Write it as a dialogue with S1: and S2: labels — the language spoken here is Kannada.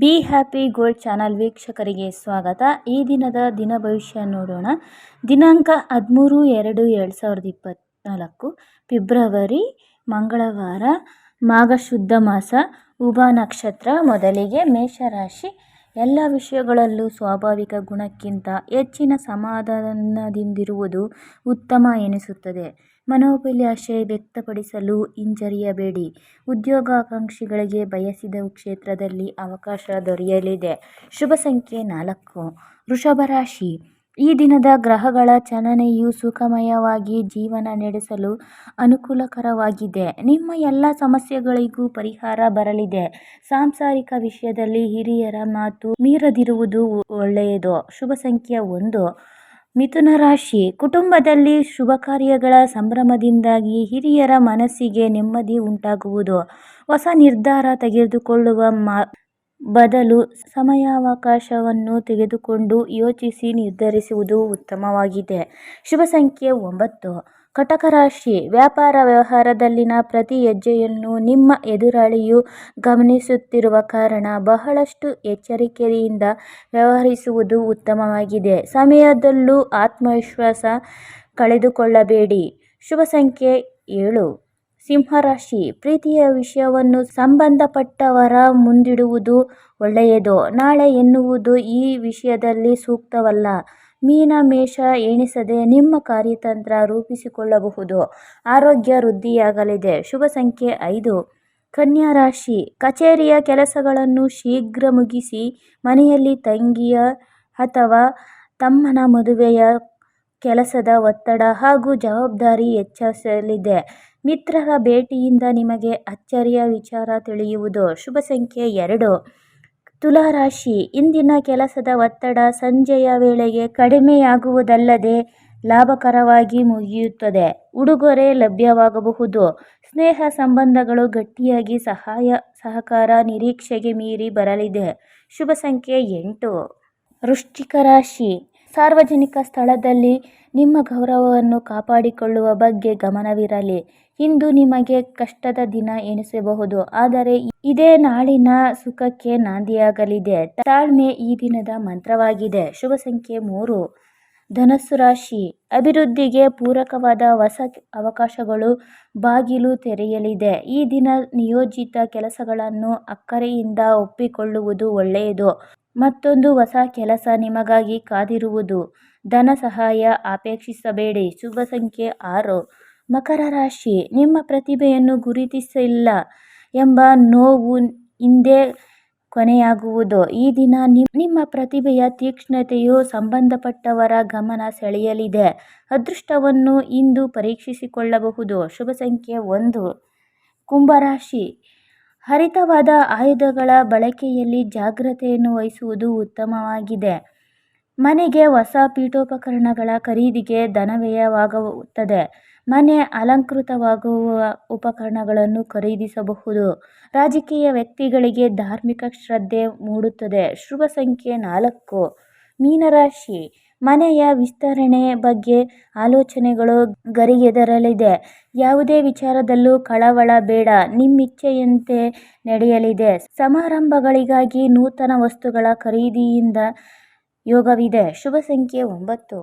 S1: ಬಿ ಹ್ಯಾಪಿ ಗೋಲ್ಡ್ ಚಾನಲ್ ವೀಕ್ಷಕರಿಗೆ ಸ್ವಾಗತ. ಈ ದಿನದ ದಿನ ಭವಿಷ್ಯ ನೋಡೋಣ. ದಿನಾಂಕ ಹದಿಮೂರು ಎರಡು ಎರಡು ಸಾವಿರದ ಇಪ್ಪತ್ತ್ನಾಲ್ಕು ಫಿಬ್ರವರಿ, ಮಂಗಳವಾರ ಮಾಘ ಶುದ್ಧ ಮಾಸ, ಉಭ ನಕ್ಷತ್ರ, ಮೊದಲಿಗೆ ಮೇಷರಾಶಿ ಎಲ್ಲ ವಿಷಯಗಳಲ್ಲೂ ಸ್ವಾಭಾವಿಕ ಗುಣಕ್ಕಿಂತ ಹೆಚ್ಚಿನ ಸಮಾಧಾನದಿಂದಿರುವುದು ಉತ್ತಮ ಎನಿಸುತ್ತದೆ. ಮನೋಭಿಲಾಷೆ ವ್ಯಕ್ತಪಡಿಸಲು ಹಿಂಜರಿಯಬೇಡಿ. ಉದ್ಯೋಗಾಕಾಂಕ್ಷಿಗಳಿಗೆ ಬಯಸಿದ ಕ್ಷೇತ್ರದಲ್ಲಿ ಅವಕಾಶ ದೊರೆಯಲಿದೆ. ಶುಭ ಸಂಖ್ಯೆ ನಾಲ್ಕು. ವೃಷಭ ರಾಶಿ. ಈ ದಿನದ ಗ್ರಹಗಳ ಚಲನೆಯು ಸುಖಮಯವಾಗಿ ಜೀವನ ನಡೆಸಲು ಅನುಕೂಲಕರವಾಗಿದೆ. ನಿಮ್ಮ ಎಲ್ಲ ಸಮಸ್ಯೆಗಳಿಗೂ ಪರಿಹಾರ ಬರಲಿದೆ. ಸಾಂಸಾರಿಕ ವಿಷಯದಲ್ಲಿ ಹಿರಿಯರ ಮಾತು ಮೀರದಿರುವುದು ಒಳ್ಳೆಯದು? ಶುಭ ಸಂಖ್ಯೆ ಒಂದು. ಮಿಥುನ ರಾಶಿ. ಕುಟುಂಬದಲ್ಲಿ ಶುಭ ಕಾರ್ಯಗಳ ಸಂಭ್ರಮದಿಂದಾಗಿ ಹಿರಿಯರ ಮನಸ್ಸಿಗೆ ನೆಮ್ಮದಿ ಉಂಟಾಗುವುದು. ಹೊಸ ನಿರ್ಧಾರ ತೆಗೆದುಕೊಳ್ಳುವ ಮ ಬದಲು ಸಮಯಾವಕಾಶವನ್ನು ತೆಗೆದುಕೊಂಡು ಯೋಚಿಸಿ ನಿರ್ಧರಿಸುವುದು ಉತ್ತಮವಾಗಿದೆ. ಶುಭ ಸಂಖ್ಯೆ ಒಂಬತ್ತು. ಕಟಕ ರಾಶಿ. ವ್ಯಾಪಾರ ವ್ಯವಹಾರದಲ್ಲಿನ ಪ್ರತಿ ಹೆಜ್ಜೆಯನ್ನು ನಿಮ್ಮ ಎದುರಾಳಿಯು ಗಮನಿಸುತ್ತಿರುವ ಕಾರಣ ಬಹಳಷ್ಟು ಎಚ್ಚರಿಕೆಯಿಂದ ವ್ಯವಹರಿಸುವುದು ಉತ್ತಮವಾಗಿದೆ. ಸಮಯದಲ್ಲೂ ಆತ್ಮವಿಶ್ವಾಸ ಕಳೆದುಕೊಳ್ಳಬೇಡಿ. ಶುಭ ಸಂಖ್ಯೆ ಏಳು. ಸಿಂಹರಾಶಿ, ಪ್ರೀತಿಯ ವಿಷಯವನ್ನು ಸಂಬಂಧಪಟ್ಟವರ ಮುಂದಿಡುವುದು ಒಳ್ಳೆಯದು. ನಾಳೆ ಎನ್ನುವುದು ಈ ವಿಷಯದಲ್ಲಿ ಸೂಕ್ತವಲ್ಲ. ಮೀನ, ಮೇಷ ಎಣಿಸದೆ ನಿಮ್ಮ ಕಾರ್ಯತಂತ್ರ ರೂಪಿಸಿಕೊಳ್ಳಬಹುದು. ಆರೋಗ್ಯ ವೃದ್ಧಿಯಾಗಲಿದೆ. ಶುಭ ಸಂಖ್ಯೆ ಐದು. ಕನ್ಯಾ ರಾಶಿ, ಕಚೇರಿಯ ಕೆಲಸಗಳನ್ನು ಶೀಘ್ರ ಮುಗಿಸಿ ಮನೆಯಲ್ಲಿ ತಂಗಿಯ ಅಥವಾ ತಮ್ಮನ ಮದುವೆಯ ಕೆಲಸದ ಒತ್ತಡ ಹಾಗೂ ಜವಾಬ್ದಾರಿ ಹೆಚ್ಚಿಸಲಿದೆ. ಮಿತ್ರರ ಭೇಟಿಯಿಂದ ನಿಮಗೆ ಅಚ್ಚರಿಯ ವಿಚಾರ ತಿಳಿಯುವುದು. ಶುಭ ಸಂಖ್ಯೆ ಎರಡು. ತುಲಾರಾಶಿ ಇಂದಿನ ಕೆಲಸದ ಒತ್ತಡ ಸಂಜೆಯ ವೇಳೆಗೆ ಕಡಿಮೆಯಾಗುವುದಲ್ಲದೆ ಲಾಭಕರವಾಗಿ ಮುಗಿಯುತ್ತದೆ. ಉಡುಗೊರೆ ಲಭ್ಯವಾಗಬಹುದು. ಸ್ನೇಹ ಸಂಬಂಧಗಳು ಗಟ್ಟಿಯಾಗಿ ಸಹಾಯ, ಸಹಕಾರ, ನಿರೀಕ್ಷೆಗೆ ಮೀರಿ ಬರಲಿದೆ. ಶುಭ ಸಂಖ್ಯೆ ಎಂಟು. ವೃಶ್ಚಿಕ ರಾಶಿ. ಸಾರ್ವಜನಿಕ ಸ್ಥಳದಲ್ಲಿ ನಿಮ್ಮ ಗೌರವವನ್ನು ಕಾಪಾಡಿಕೊಳ್ಳುವ ಬಗ್ಗೆ ಗಮನವಿರಲಿ. ಇಂದು ನಿಮಗೆ ಕಷ್ಟದ ದಿನ ಎನಿಸಬಹುದು. ಆದರೆ ಇದೇ ನಾಳಿನ ಸುಖಕ್ಕೆ ನಾಂದಿಯಾಗಲಿದೆ. ತಾಳ್ಮೆ ಈ ದಿನದ ಮಂತ್ರವಾಗಿದೆ. ಶುಭ ಸಂಖ್ಯೆ ಮೂರು. ಧನಸ್ಸು ರಾಶಿ. ಅಭಿವೃದ್ಧಿಗೆ ಪೂರಕವಾದ ಹೊಸ ಅವಕಾಶಗಳು ಬಾಗಿಲು ತೆರೆಯಲಿದೆ. ಈ ದಿನ ನಿಯೋಜಿತ ಕೆಲಸಗಳನ್ನು ಅಕ್ಕರೆಯಿಂದ ಒಪ್ಪಿಕೊಳ್ಳುವುದು ಒಳ್ಳೆಯದು. ಮತ್ತೊಂದು ಹೊಸ ಕೆಲಸ ನಿಮಗಾಗಿ ಕಾದಿರುವುದು. ಧನ ಸಹಾಯ ಅಪೇಕ್ಷಿಸಬೇಡಿ. ಶುಭ ಸಂಖ್ಯೆ ಆರು. ಮಕರ ರಾಶಿ. ನಿಮ್ಮ ಪ್ರತಿಭೆಯನ್ನು ಗುರುತಿಸಿಲ್ಲ ಎಂಬ ನೋವು ಹಿಂದೆ ಕೊನೆಯಾಗುವುದು. ಈ ದಿನ ನಿಮ್ಮ ಪ್ರತಿಭೆಯ ತೀಕ್ಷ್ಣತೆಯು ಸಂಬಂಧಪಟ್ಟವರ ಗಮನ ಸೆಳೆಯಲಿದೆ. ಅದೃಷ್ಟವನ್ನು ಇಂದು ಪರೀಕ್ಷಿಸಿಕೊಳ್ಳಬಹುದು. ಶುಭ ಸಂಖ್ಯೆ ಒಂದು. ಕುಂಭರಾಶಿ. ಹರಿತವಾದ ಆಯುಧಗಳ ಬಳಕೆಯಲ್ಲಿ ಜಾಗ್ರತೆಯನ್ನು ವಹಿಸುವುದು ಉತ್ತಮವಾಗಿದೆ. ಮನೆಗೆ ಹೊಸ ಪೀಠೋಪಕರಣಗಳ ಖರೀದಿಗೆ ಧನವ್ಯಯವಾಗುತ್ತದೆ. ಮನೆ ಅಲಂಕೃತವಾಗುವ ಉಪಕರಣಗಳನ್ನು ಖರೀದಿಸಬಹುದು. ರಾಜಕೀಯ ವ್ಯಕ್ತಿಗಳಿಗೆ ಧಾರ್ಮಿಕ ಶ್ರದ್ಧೆ ಮೂಡುತ್ತದೆ. ಶುಭ ಸಂಖ್ಯೆ ನಾಲ್ಕು. ಮೀನರಾಶಿ. ಮನೆಯ ವಿಸ್ತರಣೆ ಬಗ್ಗೆ ಆಲೋಚನೆಗಳು ಗರಿಗೆದರಲಿದೆ. ಯಾವುದೇ ವಿಚಾರದಲ್ಲೂ ಕಳವಳ ಬೇಡ. ನಿಮ್ಮಿಚ್ಛೆಯಂತೆ ನಡೆಯಲಿದೆ. ಸಮಾರಂಭಗಳಿಗಾಗಿ ನೂತನ ವಸ್ತುಗಳ ಖರೀದಿಯಿಂದ ಯೋಗವಿದೆ. ಶುಭ ಸಂಖ್ಯೆ ಒಂಬತ್ತು.